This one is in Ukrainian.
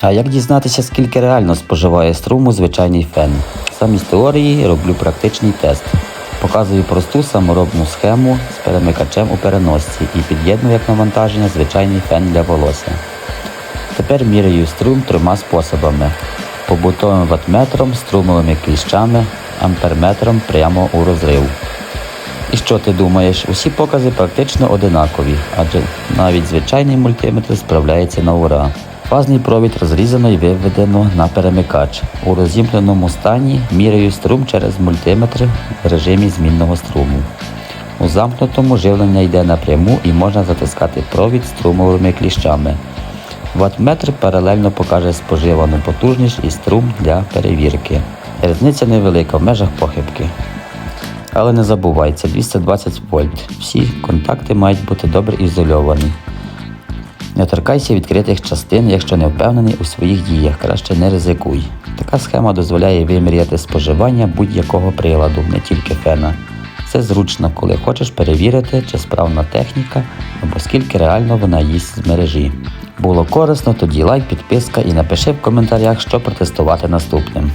А як дізнатися, скільки реально споживає струму звичайний фен? Замість теорії роблю практичний тест. Показую просту саморобну схему з перемикачем у переносці і під'єдную як навантаження звичайний фен для волосся. Тепер міряю струм трьома способами: побутовим ватметром, струмовими кліщами, амперметром прямо у розрив. І що ти думаєш? Усі покази практично одинакові, адже навіть звичайний мультиметр справляється на ура. Фазний провід розрізано і виведено на перемикач. У розімкненому стані міряю струм через мультиметр в режимі змінного струму. У замкнутому живлення йде напряму і можна затискати провід струмовими кліщами. Ваттметр паралельно покаже споживану потужність і струм для перевірки. Різниця невелика в межах похибки. Але не забувай, це 220 вольт. Всі контакти мають бути добре ізольовані. Не торкайся відкритих частин, якщо не впевнений у своїх діях, краще не ризикуй. Така схема дозволяє виміряти споживання будь-якого приладу, не тільки фена. Це зручно, коли хочеш перевірити, чи справна техніка або скільки реально вона їсть з мережі. Було корисно, тоді лайк, підписка і напиши в коментарях, що протестувати наступним.